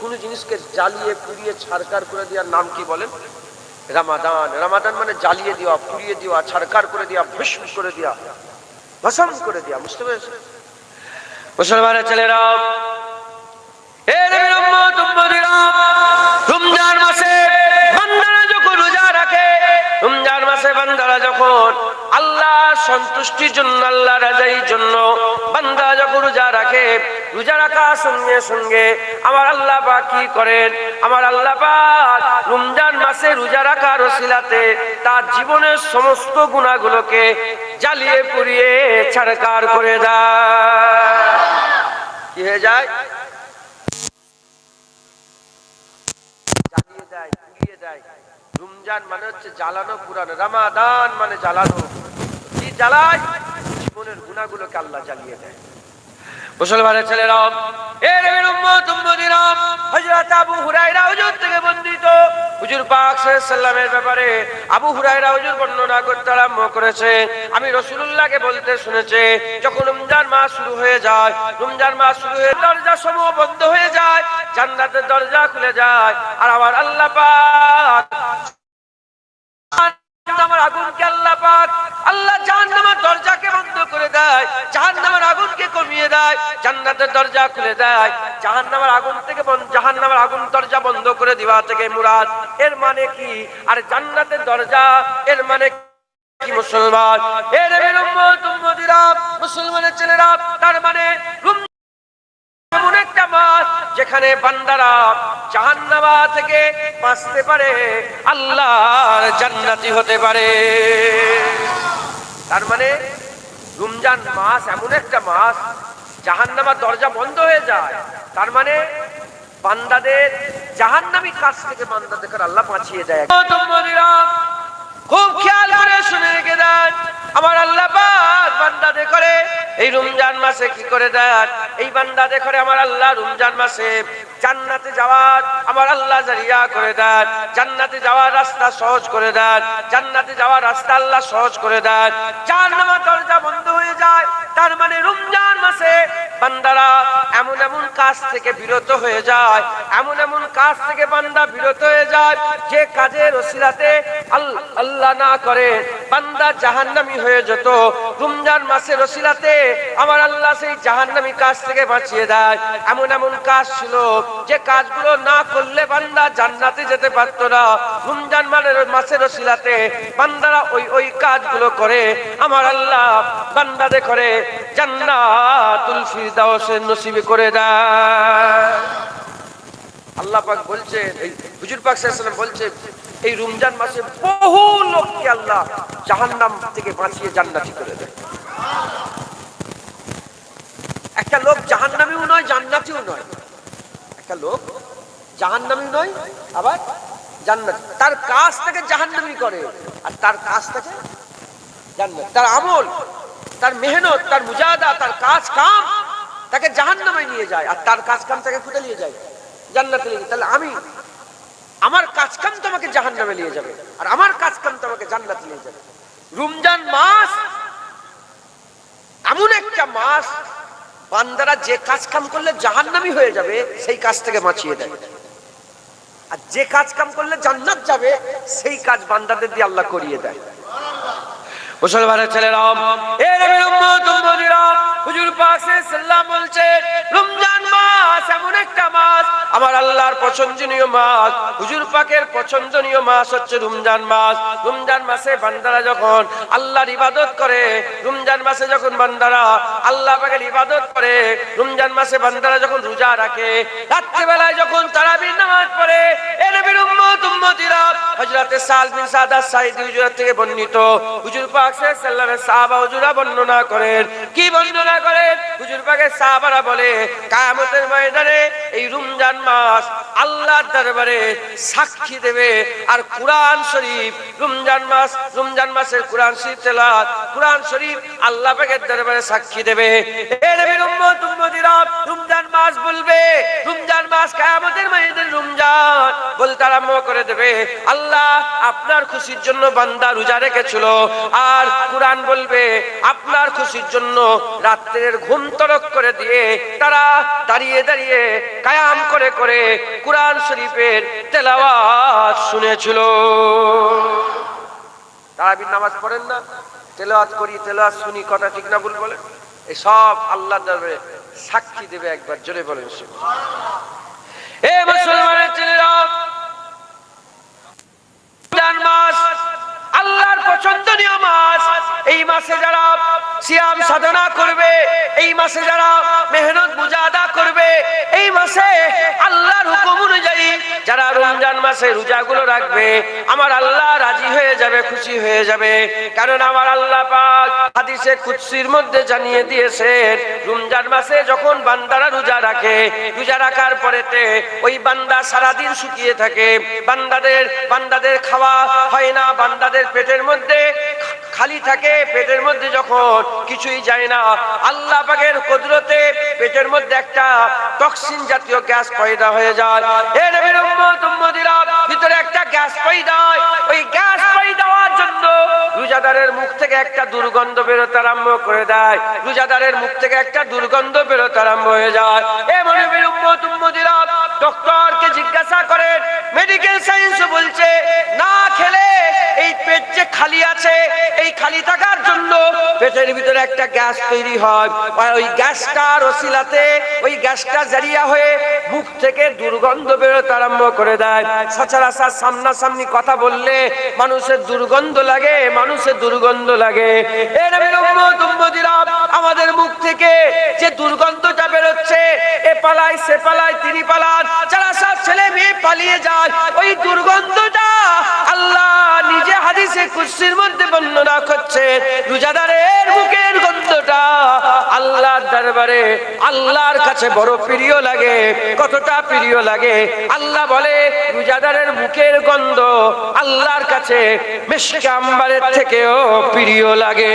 কোন জিনিসকে জ্বালিয়ে, পুড়িয়ে, ছাড়কার করে দেওয়ার নাম কি বলেন? রামাদান। রামাদান মানে জ্বালিয়ে দেওয়া, পুড়িয়ে দেওয়া, ছাড়কার করে দেওয়া, ভস্ম করে দেওয়া, ভসম করে দেওয়া। বুঝতে পেরেছেন? মুসলমানের ছেলেরা এ সন্তুষ্টির জন্য, আল্লাহ রাজাইর জন্য। বান্দা যখন রোজা রাখে, রোজা রাখার সঙ্গে সঙ্গে আমার আল্লাহ পাক কি করেন? আমার আল্লাহ পাক রমজান মাসে রোজা রাখার ওসিলাতে তার জীবনের সমস্ত গুণাগুলোকে জ্বালিয়ে পুড়িয়ে ছাড়কার করে দেয়। কি হয়ে যায়? জ্বালিয়ে দেয়, পুড়িয়ে দেয়। রমজান মানে হচ্ছে জ্বালানো পুরানো রামাদান মানে জ্বালানো। জ্বালায়, জীবনের গুণাগুলোকে আল্লাহ জ্বালিয়ে দেয়। মুসলমানের ব্যাপারে আবু বর্ণনা করতে আরম্ভ করেছে। আমি বলতে শুনেছে, যখন রমজান মাস শুরু হয়ে যায়, রমজান মাস শুরু হয়ে দরজা সমূহ বন্ধ হয়ে যায়, জান্নাতের দরজা খুলে যায়, আর আমার আল্লাহ জাহান্নামের আগুনকে আল্লাহ আল্লাহ জাহান্নামের দরজাকে বন্ধ করে দেয়, জাহান্নামের আগুনকে কমিয়ে দেয়, জান্নাতের দরজা খুলে দেয়। জাহান্নামের আগুন থেকে জাহান্নামের আগুন দরজা বন্ধ করে দেওয়া থেকে মুরাদ। এর মানে কি? আর জান্নাতের দরজা, এর মানে কি মুসলমান? মুসলমানের ছেলেরা, তার মানে একটা যেখানে বান্দারা জাহান্নামা থেকে বাঁচতে পারে, আল্লাহর জান্নাতি হতে পারে। তার মানে রমজান মাস এমন একটা মাস, জাহান্নামার দরজা বন্ধ হয়ে যায়। তার মানে বান্দাদের জাহান্নামী কাজ থেকে বান্দাদের আল্লাহ বাঁচিয়ে দেয়। খুব খেয়াল করে শুনে রেখে দেন। আমার আল্লাহ বান্দাদের করে, এই রমজান মাসে কি করে দেন? এই বান্দাদের করে আমার আল্লাহ রমজান মাসে জান্নাতে যাওয়ার আমার আল্লাহ জারিয়া করে দেন, জান্নাতে যাওয়ার রাস্তা সহজ করে দেন, জান্নাতে যাওয়ার রাস্তা আল্লাহ সহজ করে দেন। চার জাহান্নামের দরজা বন্ধ হয়ে যায়, তার মানে রমজান মাসে বান্দারা, এমন এমন কাজ থেকে বিরত হয়ে যায়, এমন এমন কাজ থেকে বান্দা বিরত হয়ে যায়, যে কাজের ওসিলাতে আল্লাহ না করে, বান্দা জাহান্নামি হয়ে যেত। রমজান মাসের ওসিলাতে আমার আল্লাহ সেই জাহান্নামি কাজ থেকে বাঁচিয়ে দেয়। এমন এমন কাজ ছিল, যে কাজগুলো না করলে বান্দা জান্নাতে যেতে পারতো না। রমজান মানের মাসের ওসিলাতে বান্দারা ওই ওই কাজগুলো করে। আমার আল্লাহ বান্দাদের করে জান্নাতুল লোককে আল্লাহ জাহান্নাম থেকে করে নয় জাহান্নামী জান্নাতি। তার কাজ থেকে জাহান্নামী করে, আর তার কাজ থেকে তার আমল, তার মেহনত, তার মুজাদা তার কাজ কাম তাকে জাহান্নামে নিয়ে যায় আর তার কাজ কাম তাকে কোথায় নিয়ে যায়। জান্নাতে নিয়ে তাহলে আমি, আমার কাজ কাম তো আমাকে জাহান্নামে নিয়ে যাবে আর আমার কাজ কাম তো আমাকে জান্নাতে নিয়ে যাবে। রমজান মাস এমন একটা মাস, বান্দারা যে কাজ কাম করলে জাহান্নামি হয়ে যাবে, সেই কাজ থেকে বাঁচিয়ে দেয়। আর যে কাজ কাম করলে জান্নাত যাবে, সেই কাজ বান্দাদের দিয়ে আল্লাহ করিয়ে দেয়। মুসলমানের ছেলেরা এ উম্মতিরা হুজুর পাশে সাল্লাম বলছে রমজান মাস এমন একটা মাস আমার আল্লাহর পছন্দনীয় মাস হুজুর পাকের পছন্দনীয় মাস হচ্ছে রমজান মাস রমজান মাসে বান্দারা যখন আল্লাহর ইবাদত করে, রমজান মাসে যখন বান্দারা আল্লাহ পাকের ইবাদত করে, রমজান মাসে বান্দারা যখন রোজা রাখে, রাত্রিবেলায় যখন তারাবির নামাজ পড়ে, এ নবীর উম্মত, উম্মতিরা হযরতে সাল বিন সাদা সাইদি হুজুর থেকে বর্ণিত। হুজুর পাক সাল্লাল্লাহু আলাইহি সাহাবা হুজুরা বর্ণনা করেন। কি বর্ণনা করেন? হুজুর পাকের সাহাবারা বলে, কিয়ামতের ময়দানে এই রমজান মাস আল্লাহর দরবারে সাক্ষী দেবে। আর কোরআন শরীফ, রমজান মাস, রমজান মাসের কোরআন শরীফ তেলাওয়াত, কোরআন শরীফ আল্লাহ পাকের দরবারে সাক্ষী দেবে। এ নবীর উম্মত, উম্মতিরা, রমজান মাস বলবে, রমজান মাস কিয়ামতের ময়দানে রমজান বলতে আরম্ভ করে দেবে। আল্লাহ আপনার খুশির জন্য বান্দা রোজা রেখেছিল। আর কোরআন বলবে, আপনার খুশির জন্য রাত্রের ঘুম তরক করে দিয়ে তারা দাঁড়িয়ে দাঁড়িয়ে কায়াম করে করে করে কোরআন শরীফের তেলাওয়াত শুনেছিল। তারাবির নামাজ পড়েন না। তেলাওয়াত করি, তেলাওয়াত শুনি, কথা ঠিক না ভুল বলেন এই সব আল্লাহ দরবারে সাক্ষী দেবে একবার, জোরে বলেন এ মুসলমানের ছেলেরা মাস আল্লাহর পছন্দনীয় মাস। এই মাসে যারা সিয়াম সাধনা করবে, এই মাসে যারা মেহনত মুজাদা করবে, এই মাসে আল্লাহর হুকুম অনুযায়ী যারা রমজান মাসে রোজাগুলো রাখবে, আমার আল্লাহ রাজি হয়ে যাবে, খুশি হয়ে যাবে। কারণ আমার আল্লাহ পাক হাদিসে কুদসির মধ্যে জানিয়ে দিয়েছেন, রমজান মাসে যখন বান্দারা রোজা রাখে, রোজা রাখার পরেতে ওই বান্দা সারাদিন শুকিয়ে থাকে। বান্দাদের বান্দাদের খাওয়া হয় না, বান্দাদের পেটের মধ্যে খালি থাকে পেটের মধ্যে যখন কিছুই যায় না, আল্লাহ পাকের কুদরতে পেটের মধ্যে একটা টক্সিন জাতীয় গ্যাস পয়দা হয়ে যায়। এ নবীর উম্মত, উম্মতিরা, ভিতরে একটা গ্যাস পয়দা হয়। ওই গ্যাস পয়দা হওয়ার জন্য রোজাদারের মুখ থেকে একটা দুর্গন্ধ বেরোতে আরম্ভ করে দেয়। রোজাদারের মুখ থেকে একটা দুর্গন্ধ বেরোতে আরম্ভ হয়ে যায়। এ নবীর উম্মত, উম্মতিরা ডক্টরকে জিজ্ঞাসা করেন মেডিকেল সায়েন্স বলছে, না খালি আছে, এই খালি থাকার জন্য পেটের ভিতরে একটা গ্যাস তৈরি হয়। ওই গ্যাসটার ওসিলাতে ওই গ্যাসটা জারিয়া হয়ে মুখ থেকে দুর্গন্ধ বেরোতে আরম্ভ করে দেয়। সচরাচর সামনাসামনি কথা বললে মানুষের দুর্গন্ধ লাগে, মানুষের দুর্গন্ধ লাগে। আমাদের মুখ থেকে যে দুর্গন্ধটা বেরোচ্ছে, এ পালায়, সে পালায়, তিনি পালান। যারা সব ছেলে মেয়ে পালিয়ে যায়, ওই দুর্গন্ধটা হাদিসে কুসির মধ্যে বর্ণনা করছে, রোজাদারের মুখের গন্ধটা আল্লাহর দরবারে আল্লাহর কাছে বড় প্রিয় লাগে। কতটা প্রিয় লাগে? আল্লাহ বলে, রোজাদারের মুখের গন্ধ আল্লাহর কাছে মিশকে আম্বারের থেকেও প্রিয় লাগে।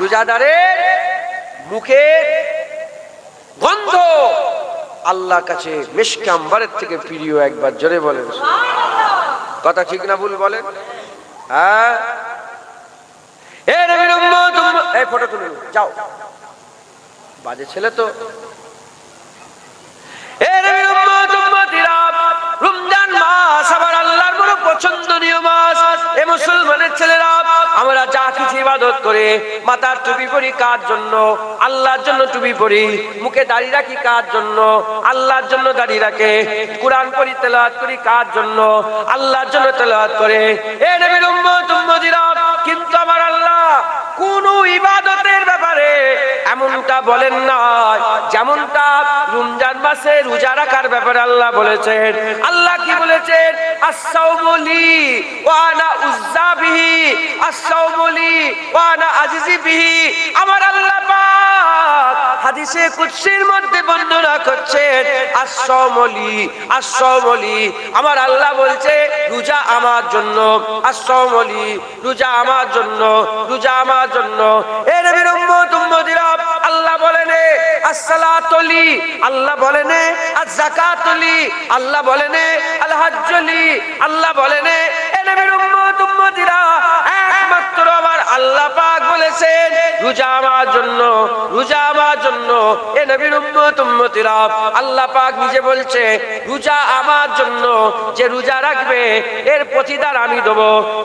রোজাদারের মুখের গন্ধ আল্লাহর কাছে মিশকে থেকে প্রিয় একবার জোরে বলেন। কথা ঠিক না ভুল বলেন? হ্যাঁ? ছেলে তো। রমজান মাস আবার আল্লাহর পছন্দনীয় মাস। এ মুসলমানের ছেলেরা, আমরা যা কিছু ইবাদত করে, মাথার টুপি পরি কার জন্য? আল্লাহর জন্য টুপি পরি, মুখে দাড়ি রাখি কার জন্য? আল্লাহর জন্য দাড়ি রাখে, কোরআন পড়ি, তেলাওয়াত করি কার জন্য? আল্লাহর জন্য তেলাওয়াত করে। এ নবীর উম্মত, উম্মতিরা, কিন্তু আমার আল্লাহ কোন ইবাদতের ব্যাপারে এমনটা বলেন না যেমনটা রমজান মাসে রোজা রাখার ব্যাপারে আল্লাহ বলেছেন। আল্লাহ কি বলেছেন? আসাউমলি ওয়ানা উজ্জাবিহি আসাউমলি ওয়ানা আজিজি বিহি। আমার আল্লাহ পাক হাদিসে কুদসির মধ্যে বর্ণনা করছেন আসমলি আসমলি আমার আল্লাহ বলছে, রোজা আমার জন্য আসমলি রোজা আমার জন্য, রোজা আমার জন্য। এ নবীর উম্মত, উম্মতিরা, আল্লাহ বলেন আসসালাতলি আল্লাহ বলেন আজ-যাকাতলি আল্লাহ বলেন আল হাজ্জলি আল্লাহ বলেন, এ নবীর উম্মত, উম্মতিরা আল্লাহ পাক বলেছেন, রোজা আমার জন্য, রোজা আমার জন্য, এ নবীর উম্মত, উম্মতিরা, আল্লাহ পাক নিজে বলছে, রোজা আমার জন্য, যে রোজা রাখবে, এর প্রতিদান আমি দেব।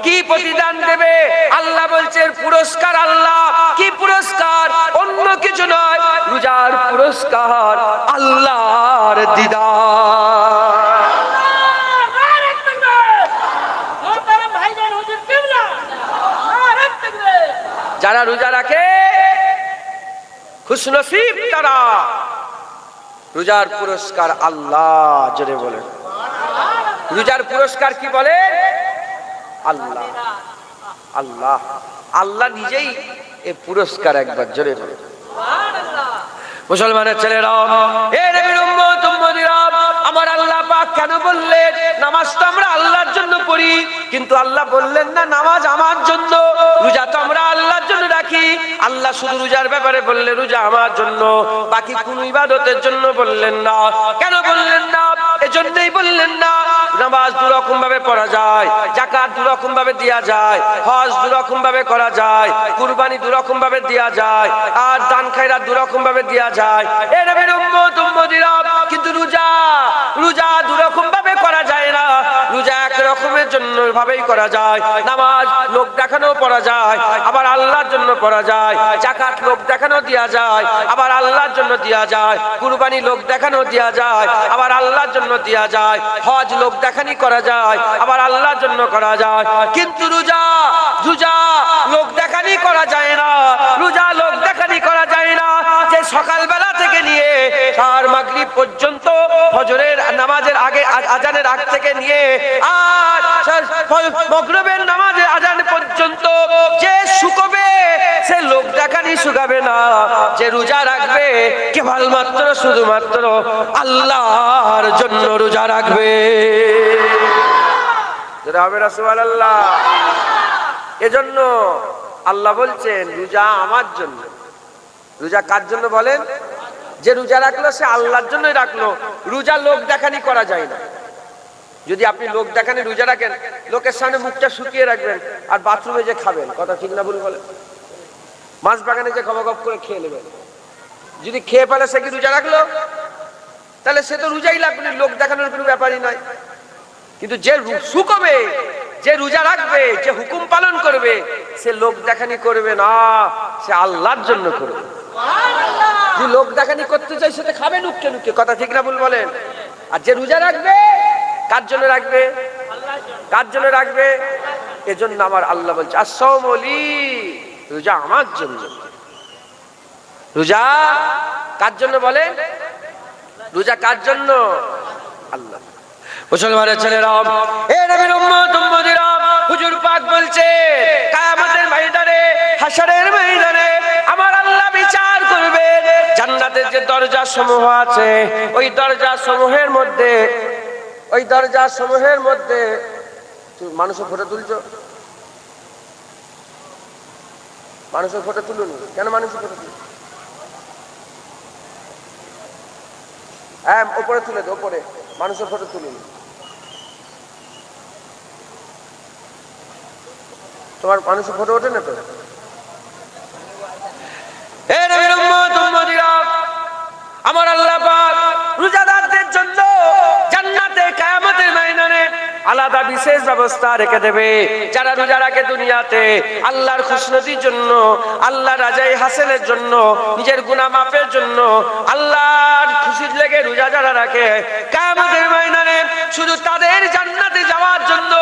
কি প্রতিদান দেবে? আল্লাহ বলছে, এর পুরস্কার আল্লাহ। কি পুরস্কার? অন্য কিছু নয়, রোজার পুরস্কার আল্লাহর দিদার যারা রোজা রাখে খুশনসিব তারা। রোজার পুরস্কার আল্লাহ জোরে বলে রোজার পুরস্কার কি বলে? আল্লাহ। আল্লাহ। আল্লাহ নিজেই এ পুরস্কার একবার জোরে বলে মুসলমানের ছেলেরা আমার আল্লাহ পাক কেন বললেন? নামাজ তো আমরা আল্লাহর জন্য পড়ি, কিন্তু আল্লাহ বললেন না, নামাজ আমার জন্য। রোজা আল্লাহ শুধু রোজার ব্যাপারে বললে রোজা আমার জন্য, বাকি কোন ইবাদতের জন্য বললেন না। কেন বললেন না? এজন্যই বললেন না, নামাজ দু রকম ভাবে পড়া যায় জাকাত দু রকম ভাবে দেওয়া যায়, হজ দু রকম ভাবে করা যায়, কুরবানি দু রকম ভাবে দেয়া যায়, আর দান খায়রা দু রকম ভাবে দেওয়া যায়। এ নবীর উম্মত, উম্মতিরা কিন্তু রোজা রোজা দু রকম ভাবে করা যায় জন্য ভাবেই করা যায়। নামাজ লোক দেখানো পড়া যায়, আবার আল্লাহর জন্য পড়া যায় জাকাত লোক দেখানো দেওয়া যায়, আবার আল্লাহর জন্য দেওয়া যায়, কুরবানি লোক দেখানো দেওয়া যায়, আবার আল্লাহর জন্য দেওয়া যায়, হজ লোক দেখানি করা যায়, আবার আল্লাহর জন্য করা যায়। কিন্তু রোজা রোজা লোক দেখানি করা যায় না, রোজা লোক দেখানি করা যায় না। যে সকালবেলা মাগরিব পর্যন্ত ফজরের নামাজের আগে আজানের আগ থেকে নিয়ে আর মগরবের নামাজের আজান পর্যন্ত যে শুকবে, সে লোক দেখানি শুকাবে না। যে রোজা রাখবে, কেবলমাত্র, শুধুমাত্র আল্লাহর জন্য রোজা রাখবে। আল্লাহ এজন্য আল্লাহ বলছেন, রোজা আমার জন্য। রোজা কার জন্য বলেন? যে রোজা রাখল, সে আল্লাহর জন্যই রাখল। রোজা লোক দেখানি করা যায় না। যদি আপনি লোক দেখানি রোজা রাখেন, লোকের সামনে মুখটা শুকিয়ে রাখবেন আর বাথরুমে যে খাবেন, কথা ঠিক না ভুল বলেন মাছ বাগানে যে খপ করে খেয়ে নেবেন। যদি খেয়ে পেলে সে কি রোজা রাখল? তাহলে সে তো রোজাই লাগবে লোক দেখানোর কোনো ব্যাপারই নয় কিন্তু যে শুকবে, যে রোজা রাখবে, যে হুকুম পালন করবে, সে লোক দেখানি করবে না, সে আল্লাহর জন্য করবে। যে লোক দেখানি করতে চাই সেটা খাবে নুককে নুককে। কথা ঠিক না ভুল বলেন। আর যে রোজা রাখবে, কার জন্য রাখবে? কার জন্য রাখবে? এজন্য আমার আল্লাহ বলছে আসলি রোজা আমার জন্য। রোজা কার জন্য বলেন? রোজা কার জন্য? আল্লাহ। মুসলমানের ছেলেরা, এ নবীর উম্মত, উম্মতিরা, হুজুর পাক বলছে, কিয়ামতের ময়দানে হাশরের ময়দানে দরজা সমূহ আছে। ওই দরজা সমূহের মধ্যে, ওই দরজা সমূহের মধ্যে মানুষের ফটো তুলছো? মানুষের ফটো তুলুন। কেন মানুষের ফটো তুলুন হ্যাঁ ওপরে তুলে দে ওপরে মানুষের ফটো তুলুন। তোমার মানুষের ফটো ওঠে না তো? আমার আল্লাহ রোজাদারদের জন্য জান্নাতে কিয়ামতের ময়দানে আলাদা বিশেষ ব্যবস্থা রেখে দেবে। যারা রোজা রাখে দুনিয়াতে, আল্লাহর খুশনতির জন্য আল্লাহ রাজাই হাসেনের জন্য, নিজের গুনাহ মাফের জন্য, আল্লাহর খুশির লেগে রোজা যারা রাখে, কায়ামতের ময়দানে শুধু তাদের জান্নাতে যাওয়ার জন্য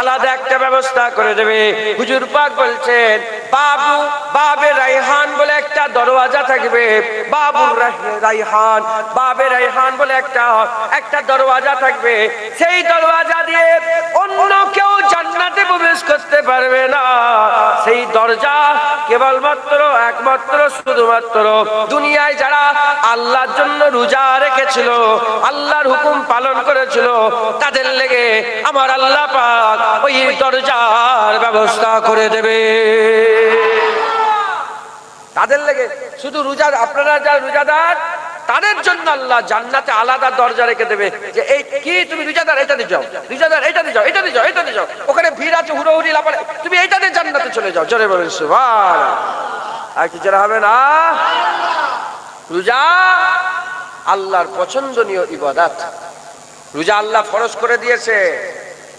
আলাদা একটা ব্যবস্থা করে দেবে। হুজুর পাক বলছেন বাবু, বাবে রাইহান বলে একটা দরওয়াজা থাকবে। বাবু রাইহান, বাবে রাইহান বলে একটা একটা দরওয়াজা থাকবে। সেই দরওয়াজা দিয়ে অন্য কেউ জান্নাতে প্রবেশ করতে পারবে না। সেই দরজা কেবলমাত্র, একমাত্র, শুধুমাত্র দুনিয়ায় যারা আল্লাহর জন্য রোজা রেখেছিল, আল্লাহর হুকুম পালন করেছিল, তাদের লেগে আমার আল্লাহ পাক ওই দরজার ব্যবস্থা করে দেবে। তাদের লেগে শুধু রোজা, আপনারা যারা রোজাদার, তাদের জন্য আল্লাহ জান্নাতে আলাদা দরজা রেখে দেবে যে, এই কি, তুমি রোজাদার? এটাতে যাও। রোজাদার এটাতে যাও এটাতে যাও এটাতে যাও। ওখানে ভিড় আছে, হুড়োহুড়ি, লাপারে। তুমি এইটাতে জান্নাতে চলে যাও। জোরে বলেন সুবহান আর কি জোরে হবে না? রোজা আল্লাহর পছন্দনীয় ইবাদত। রোজা আল্লাহ ফরজ করে দিয়েছে।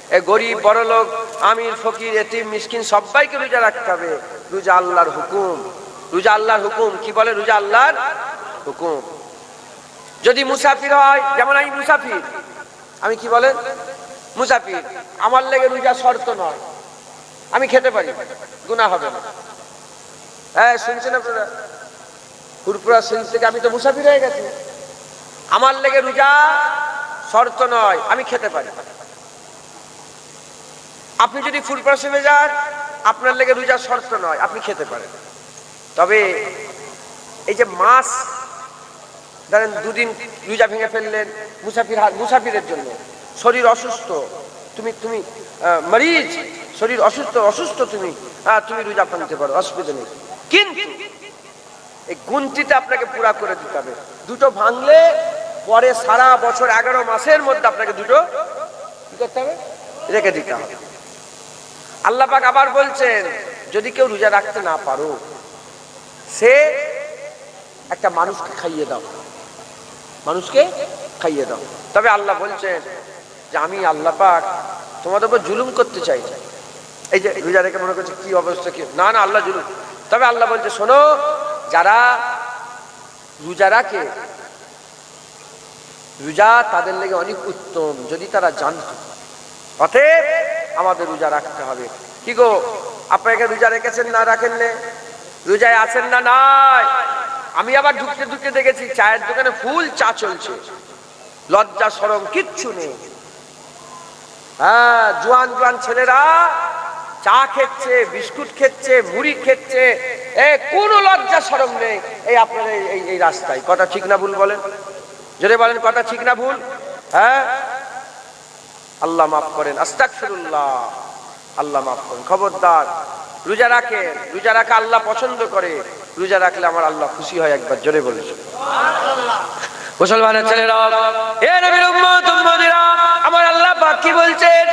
এ গরিব বড় লোক আমির, ফকির, এতিম, মিসকিন সবাইকে রোজা রাখতে হবে। রোজা আল্লাহর হুকুম। রোজা আল্লাহর হুকুম। কি বলে রোজা আল্লাহর হুকুম? যদি মুসাফির হয়, যেমন আমি মুসাফির, আমি কি বলেন মুসাফির। আমার লেগে রোজা শর্ত নয়। আমি খেতে পারি, গুনাহ হবে না। হ্যাঁ শুনছেন আপনারা? ফুরপুরা শরীফ থেকে আমি তো মুসাফির হয়ে গেছি। আমার লেগে রোজা শর্ত নয়, আমি খেতে পারি। আপনি যদি ফুরপুরা শরীফে যান, আপনার লেগে রোজা শর্ত নয়, আপনি খেতে পারেন। তবে এই যে মাস ধরেন দুদিন রোজা ভেঙে ফেললেন মুসাফির মুসাফিরের জন্য। শরীর অসুস্থ, তুমি তুমি মরিজ শরীর অসুস্থ অসুস্থ তুমি হ্যাঁ তুমি রোজা ভাঙতে পারো, অসুবিধা নেই। কিন্তু এই গুনতিতে আপনাকে পুরা করে দিতে হবে। দুটো ভাঙলে পরে সারা বছর এগারো মাসের মধ্যে আপনাকে দুটো কি করতে হবে? রেখে দিতে হবে। আল্লাহ পাক আবার বলছেন, যদি কেউ রোজা রাখতে না পারো সে একটা মানুষকে খাইয়ে দাও। মানুষকে খাইয়ে দাও। তবে আল্লাহ বলছেন যে আমি আল্লাহ পাক তোমাদের উপর জুলুম করতে চাই। এই যে রোজা রেখে মনে করছে কি অবস্থা, কি না না, আল্লাহ জুলুম। তবে আল্লাহ বলছে, শোনো, যারা রোজা রাখে, রোজা তাদের লেগে অনেক উত্তম, যদি তারা জানত। অতএব আমাদের রোজা রাখতে হবে। কি গো, আপনাকে রোজা রেখেছেন না রাখেন? রোজায় আছেন না নাই? আমি আবার ঢুকতে ঢুকতে দেখেছি চায়ের দোকানে ফুল চা চলছে। লজ্জা সরম কিচ্ছু নেই। হ্যাঁ জোয়ান জোয়ান ছেলেরা চা খেচ্ছে, বিস্কুট খেচ্ছে, মুড়ি খেচ্ছে। এ, কোনো লজ্জা সরম নেই। এই আপনার এই- এই রাস্তায়। কথা ঠিক না ভুল বলেন? যদি বলেন, কথা ঠিক না ভুল? হ্যাঁ? আল্লাহ মাফ করেন। আস্তাগফিরুল্লাহ। আল্লাহ মাফ করেন। খবরদার। রোজা রাখে, রোজা রাখা আল্লাহ পছন্দ করে, রোজা রাখলে আমার আল্লাহ খুশি হয় একবার, জোরে বলেছে। মুসলমানের ছেলেরা কি বলছেন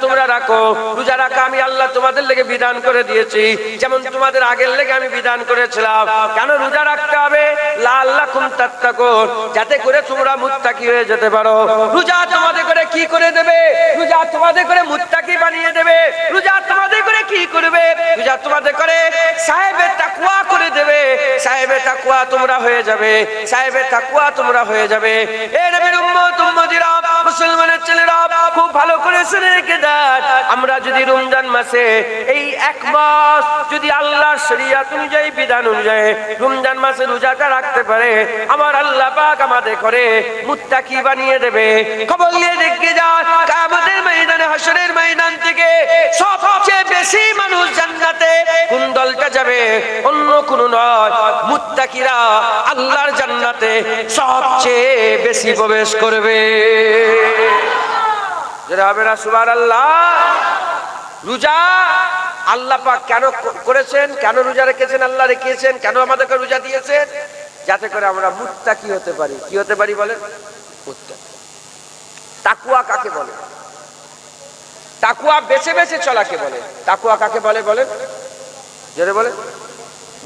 তোমরা রাখো। রোজা রাখা আমি আল্লাহ তোমাদের লেগে বিধান করে দিয়েছি। যেমন তোমাদের আগের লেগে আমি বিধান করেছিলাম। কেন রোজা রাখতে হবে? লাআল্লাকুম তাত্তাকুন। যাতে করে তোমরা মুত্তাকি হয়ে যেতে পারো। রোজা তোমাদের কি করে দেবে? রোজা তোমাদের করে মুত্তাকি বানিয়ে দেবে। রোজা তোমাদের করে কি করবে? রোজা তোমাদের করে সাহেবের তাকওয়া করে দেবে। সাহেবের তাকওয়া তোমরা হয়ে যাবে। সাহেবের তাকওয়া তোমরা হয়ে যাবে। এ নবীর উম্মত, উম্মতিরা, মুসলমানের ছেলেরা খুব ভালো করে শুনে রেখে দেন। আমরা যদি রমজান মাসে এই এক মাস যদি আল্লাহর শরিয়াত অনুযায়ী, বিধান অনুযায়ী রমজান মাসে রোজাটা রাখতে পারে, আমার আল্লাহ পাক আমাদের করে মুত্তাকি বানিয়ে দেবে। খবর নিয়ে দেখে যান কায়ামতের ময়দানে হাসরের ময়দান থেকে সবচেয়ে বেশি মানুষ জান্নাতে কোন দলটা যাবে? অন্য কোন নয়। মুত্তাকিরা আল্লাহর জান্নাতে সবচেয়ে বেশি প্রবেশ করবে। যেটা হবে রোজা আল্লাহ পাক কেন করেছেন? কেন রোজা রেখেছেন? আল্লাহ রেখেছেন। কেন আমাদেরকে রোজা দিয়েছেন? যাতে করে আমরা মুত্তাকি হতে পারি। কি হতে পারি বলেন? মুত্তাকি। তাকুয়া কাকে বলে? তাকুয়া বেছে বেছে চলাকে বলে। তাকুয়া কাকে বলে বলেন জোরে বলে।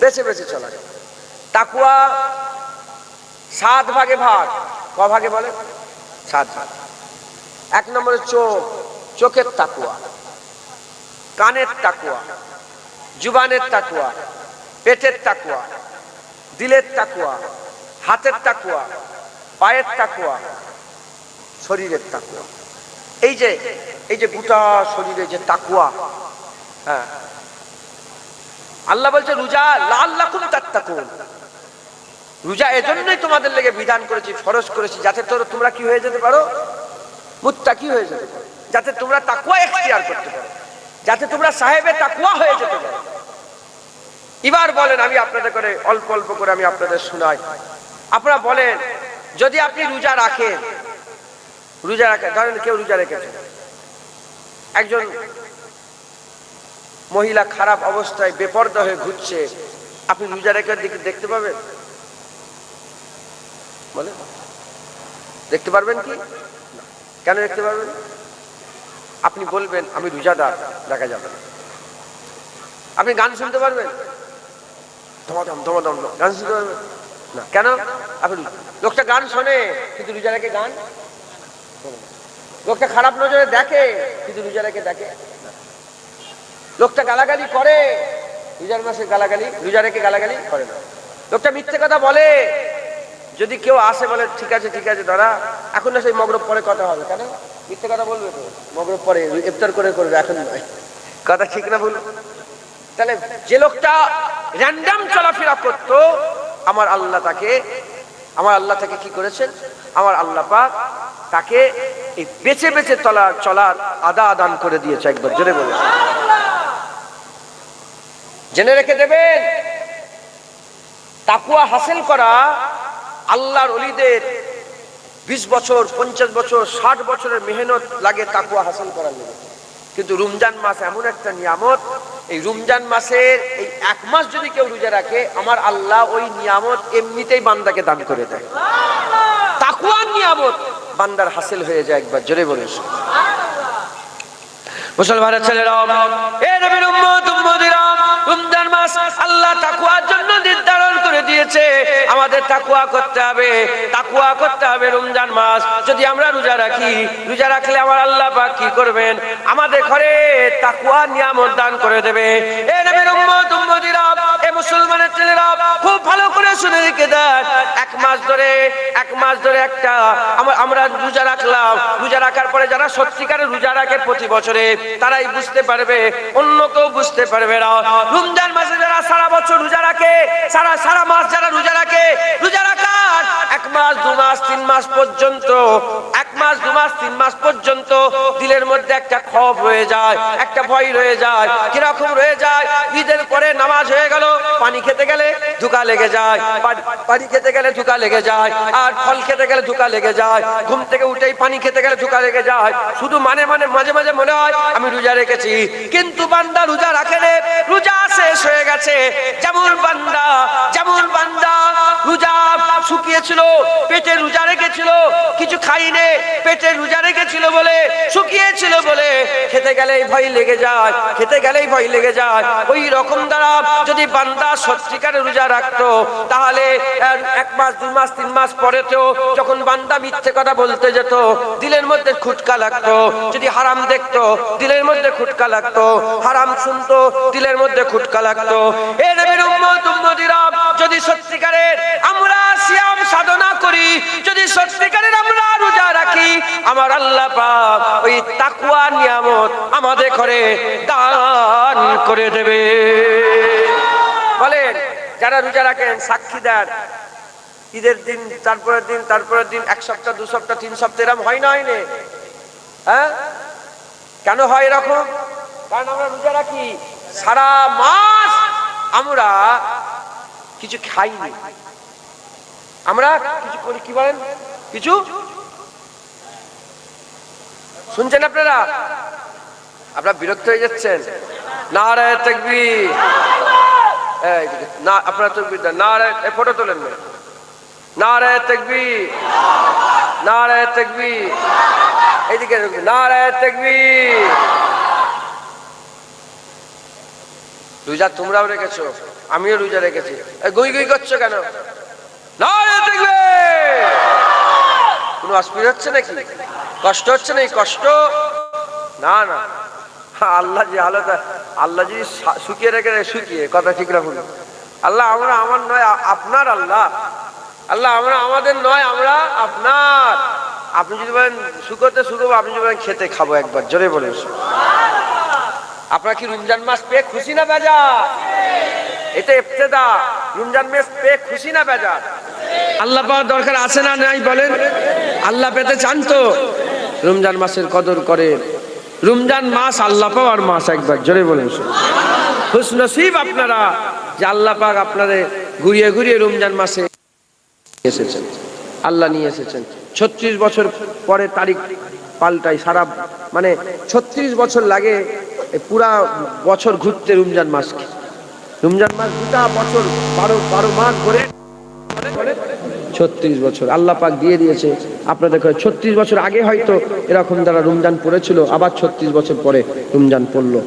বেছে বেছে চলা তাকুয়া সাত ভাগে ভাগ। ক ভাগে বলে? সাত ভাগ। এক নম্বরে চোখ। চোখের তাকুয়া। কানের তাকুয়া। জুবানের তাকুয়া। পেটের তাকুয়া। দিলের তাকুয়া। হাতের তাকুয়া। পায়ের তাকুয়া। শরীরের তাকুয়া। এই যে এই যে গোটা শরীরে যে তাকুয়া হ্যাঁ। আল্লাহ বলছে, রোজা লাল লাখুন তাত্তাকুন। রোজা এজন্যই তোমাদের লেগে বিধান করেছি, ফরজ করেছি, যাতে তোর, তোমরা কি হয়ে যেতে পারো? মুত্তাকি হয়ে যেতে পারো। যাতে তোমরা তাকুয়া এখতিয়ার করতে পারো। যাতে তোমরা সাহেবের তাকুয়া হয়ে যেতে পারো। এবার বলেন, আমি আপনাদের করে, অল্প অল্প করে আমি আপনাদের শোনাই। আপনারা বলেন, যদি আপনি রোজা রাখেন রোজা রাখেন ধরেন কেউ রোজা রেখেছে। একজন মহিলা খারাপ অবস্থায় বেপর্দা হয়ে ঘুরছে, আপনি রোজা রেখার দিকে দেখতে পাবেন? বলে দেখতে পারবেন কি? কেন দেখতে পারবেন? আপনি বলবেন, আমি রোজাদার দেখা যাবে আপনি গান শুনতে পারবেন? ধমাধম ধমাধম। গান শুনতে পারবেন? না। কেন? আপনি লোকটা গান শোনে, কিন্তু রোজা রেখে গান। লোকটা খারাপ নজরে দেখে, কিন্তু রোজা রেখে দেখে। লোকটা গালাগালি করে, রোজার মাসে গালাগালি রোজা রেখে গালাগালি করে না। লোকটা মিথ্যে কথা বলে, যদি কেউ আসে বলে, ঠিক আছে ঠিক আছে, দাদা, এখন না সেই মগরব পরে কথা হবে। কেন? মিথ্যে কথা বলবে তো। মগরব পরে ইফতার করে করবে, এখন নয়। কথা ঠিক না ভুল? তাহলে যে লোকটা র্যান্ডাম চলাফেরা করতো, আমার আল্লাহ তাকে আমার আল্লাহ তাকে কি করেছেন? আমার আল্লাহ পাক তাকে এই বেছে বেছে চলার চলার আদা আদান করে দিয়েছে একবার, জোরে বলে। জেনে রেখে দেবেন, তাকুয়া হাসিল করা আল্লাহর অলিদের বিশ বছর, পঞ্চাশ বছর, ষাট বছরের মেহনত লাগে তাকুয়া হাসিল করার জন্য। কিন্তু রমজান মাস এমন একটা নিয়ামত, এই রমজান মাসের এই এক মাস যদি কেউ রোজা রাখে, আমার আল্লাহ ওই নিয়ামত এমনিতেই বান্দাকে দান করে দেয়। তাকুয়ার নিয়ামত বান্দার হাসিল হয়ে যায় একবার, জোরে বলে মুসলমানের ছেলেরা, এ নবীর উম্মত, উম্মতিরা, রমজান মাস আল্লাহ তাকওয়ার জন্য নির্ধারণ করে দিয়েছে। আমাদের তাকুয়া করতে হবে। তাকুয়া করতে হবে রমজান মাস। যদি আমরা রোজা রাখি, রোজা রাখলে আমার আল্লাহ পাক কি করবেন? আমাদের ঘরে তাকুয়া নিয়ামত দান করে দেবে। এ নবীর উম্মত, উম্মতিরা মুসলমানের ছেলেরা খুব ভালো করে শুনে রেখে দেন এক মাস ধরে, এক মাস ধরে একটা আমরা রোজা রাখলাম। রোজা রাখার পরে যারা সত্যিকারে রোজা রাখে প্রতি বছরে, তারাই বুঝতে পারবে, অন্য কেউ বুঝতে পারবে না। রমজান মাসে যারা সারা বছর রোজা রাখে, সারা সারা মাস যারা রোজা রাখে, রোজা রাখার এক মাস, দু মাস, তিন মাস পর্যন্ত, এক মাস, দু মাস, তিন মাস পর্যন্ত দিলের মধ্যে একটা রয়ে যায়, একটা ভয় রয়ে যায়, কীরকম রয়ে যায়? ঈদের পরে নামাজ হয়ে গেল, পানি খেতে গেলে লেগে যায়, পানি খেতে গেলে লেগে যায়, আর ফল খেতে গেলে ধুকা লেগে যায়, ঘুম থেকে উঠেই পানি খেতে গেলে ধুকা লেগে যায়। শুধু মানে মানে মাঝে মাঝে মনে হয়, আমি রোজা রেখেছি, কিন্তু বান্দা রোজা রাখে রোজা শেষ হয়ে গেছে। যেমন বান্দা যেমন বান্দা, রোজা শুকিয়েছিল, পেটে রোজা রেখেছিল, কিছু পেটে রোজা রেখেছিল বলে, শুকিয়েছিল বলে, খেতে গেলেই ভয় লেগে যায়, খেতে গেলেই ভয় লেগে যায়। ওই রকম দ্বারা যদি বান্দা সত্যিকারে রোজা রাখতো, তাহলে এক মাস, দুই মাস, তিন মাস পরে তো যখন বান্দা মিথ্যে কথা বলতে যেত, দিলের মধ্যে খুটকা লাগতো। যদি হারাম দেখতো, দিলের মধ্যে খুটকা লাগতো। হারাম শুনতো, দিলের মধ্যে খুটকা লাগতো। উম্মত, উম্মতিরা, যদি সত্যিকারের আমরা সিয়াম সাধনা করি, যদি সত্যিকারের আমরা রোজা রাখি, আমার আল্লাহ পাক ওই তাকুয়া নিয়ামত আমাদের ঘরে দান করে দেবে। বলেন, যারা রোজা রাখেন, সাক্ষী দেন। ঈদের দিন, তারপরের দিন তারপরের দিন, এক সপ্তাহ, দু সপ্তাহ, তিন সপ্তাহ এরকম হয় না হয়নি হ্যাঁ? কেন হয় এরকম? কারণ আমরা রোজা রাখি। সারা মাস আমরা কিছু খাইনি। আমরা কিছু করি, কি বলেন? কিছু? শুনছেন আপনারা? আপনারা বিরক্ত হয়ে যাচ্ছেন। নারায় তেকবি না, আপনারা তকবির নারায় ফটো তোলেন নারায় তেকবি নারায় তেকবি এইদিকে নারায় তেকবি রোজা তোমরাও রেখেছো, আমিও রোজা রেখেছি। গুই গুই করছ কেন? কোনো অসুবিধা হচ্ছে নাকি? কষ্ট হচ্ছে নাকি? কষ্ট? না না। আল্লাহ যে হালত আল্লাহ যদি শুকিয়ে রেখে শুকিয়ে, কথা ঠিক রাখুন। আল্লাহ আমরা আমার নয় আপনার আল্লাহ। আল্লাহ আমরা আমাদের নয়, আমরা আপনার। আপনি যদি বলেন, শুকোতে শুকোবো, আপনি যদি বলেন, খেতে খাব একবার, জোরে বলে আপনার কি রমজান মাস পেয়ে খুশি না বেজা এটা ইফতেদা। রমজান মাস পেয়ে খুশি না বেজা আল্লাহ পাওয়ার দরকার আছে না নাই বলেন? আল্লাহ পেতে চান তো। রমজান মাসের কদর করে রমজান মাস আল্লাহ পাওয়ার মাস একবার, জোরে বলেন খুশনসিব আপনারা যে আল্লাহ পাক আপনাদের ঘুরিয়ে ঘুরিয়ে রমজান মাসে এসেছেন। আল্লাহ নিয়ে এসেছেন। ছত্রিশ বছর পরে তারিখ পাল্টাই, সারা মানে ছত্রিশ বছর লাগে পুরা বছর ঘুরতে রমজান মাসকে। রমজান মাস দুটা বছর বারো বারো মাস ধরে ছত্রিশ বছর। আল্লাহ পাক দিয়ে দিয়েছে আপনাদের ছত্রিশ বছর আগে হয়তো এরকম তারা রমজান পড়েছিল, আবার ছত্রিশ বছর পরে রমজান পড়ল।